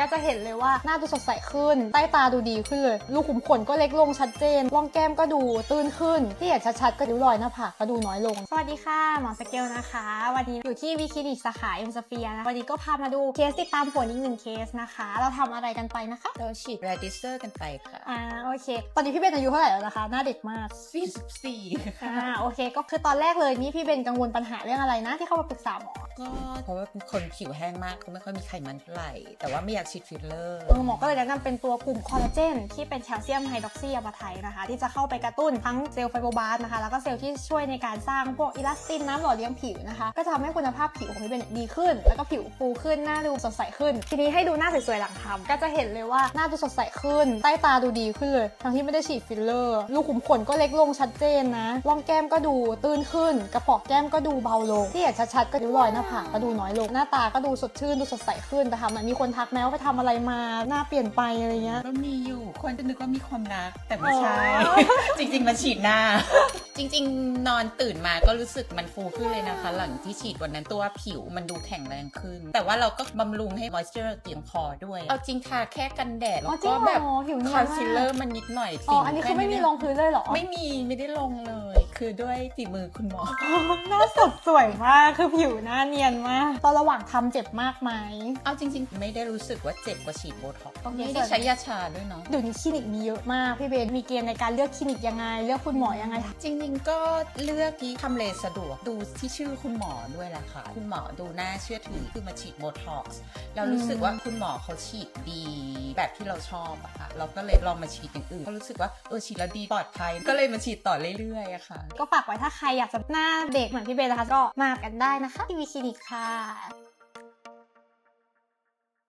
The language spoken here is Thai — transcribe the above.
ก็จะเห็นเลยว่าหน้าดูสดใสขึ้น ใต้ตาดูดีขึ้นเลยรูขุมขนก็เล็กลงชัดเจนร่องแก้มก็ดูตื้นขึ้น ที่เห็นชัดๆ ก็ริ้วรอยหน้าผากก็ดูน้อยลง สวัสดีค่ะ หมอสเกลนะคะ วันนี้อยู่ที่วิคลินิกสาขาเอ็มสเฟียนะวันนี้ก็พามาดูเคสติดตามผลอีกหนึ่งเคสนะคะ เราทำอะไรกันไปนะคะเราฉีด r a d i s เ e อร์กันไปค่ะอ่าโอเค ตอนนี้พี่เบนอายุเท่าไหร่แล้วนะคะ หน้าเด็กมาก44ค่ะอ่าโอเค ก็คือตอนแรกเลยนี่พี่เบนกังวลปัญหาเรื่องอะไรนะที่เข้ามาปรึกษาหมอก็เพราะว่าเป็นคนผิวแห้งมากก็ไม่ค่อยมีไขมันเท่าไหร่แต่ว่าไม่อยากฉีดฟิลเลอร์เออหมอก็เลยแนะนำเป็นตัวกลุ่มคอลลาเจนที่เป็นแคลเซียมไฮดรอกซีอะมาไทนะคะ ที่จะเข้าไปกระตุ้นทั้งเซลล์ไฟโบบาสต์นะคะ แล้วก็เซลล์ที่ช่วยในการสร้างพวกอิลาสตินน้ำหล่อเลี้ยงผิวนะคะ ก็จะทำให้คุณภาพผิวของพี่เบนเนยดีขึ้น แล้วก็ผิวฟูขึ้นหน้าดูสดใสขึ้น ทีนี้ให้ดูหน้าสวยๆหลังทำก็จะเห็นเลยว่าหน้าดูสดใสขึ้นใต้ตาดูดีขึ้นเลยทั้งที่ไม่ได้ฉีดฟิลเลอร์รูขุมขนก็เล็กลงชัดเจนนะร่องแก้มก็ดูตื้นขึ้น กระปาะแก้มก็ดูเบาลงที่เห็นชัดๆก็ริ้วรอยหน้าผากก็ดูน้อยลงหน้าตาก็ดูสดชื่นดูสดใสขึ้นแต่ทำไมมีคนทักแม้ว่าไปทำอะไรมาหน้าเปลี่ยนไปอะไรเงี้ย ก็มีอยู่ คนจะนึกว่ามีความรัก แต่ไม่ใช่ อ๋อ จริงๆมาฉีดหน้า จริง ๆ นอนตื่นมาก็รู้สึกมันฟูขึ้นเลยนะคะ หลังที่ฉีดวันนั้นตัวผิวมันดูแข็งแรงขึ้น แต่ว่าเราก็บำรุงให้มอยเจอร์เพียงพอด้วย เอาจริงทาแค่กันแดด อ๋แล้อวจริงก็เหรอแบบผิวเนีคยอนนมากซีลเลอร์มันนิดหน่อยอ๋ออันนี้คือไม่มีรองพื้นเลยเหรอ ไม่มีไม่ได้ลงเลย คือด้วยฝีมือคุณหมอ หน้าสดสวยมาก คือผิวหน้าเนียนมาก ตอนระหว่างทำเจ็บมากไหม เอาจริง ๆ ไม่ได้รู้สึกว่าเจ็บกว่าฉีดโบท็อกซ์โอเค ไม่ได้ใช้ยาชาด้วยเนาะ เดี๋ยวนี้คลินิกมีเยอะมาก พี่เบนมีเกณฑ์ในการเลือกคลินิกยังไง เลือกคุณหมอยังไง จริงๆ ก็เลือกที่ทำเลสะดวกดูที่ชื่อคุณหมอด้วยแหละค่ะ คุณหมอดูน่าเชื่อถือคือมาฉีดโบท็อกซ์เรารู้สึกว่าคุณหมอเขาฉีดดี แบบที่เราชอบอะค่ะ เราก็เลยลองมาฉีดอย่างอื่นก็รู้สึกว่าเออฉีดแล้วดีปลอดภัย ก็เลยมาฉีดต่อเรื่อยๆอะค่ะก็ฝากไว้ถ้าใครอยากจะหน้าเด็กเหมือนพี่เบนนะคะก็มากันได้นะคะที่วีคลินิกค่ะ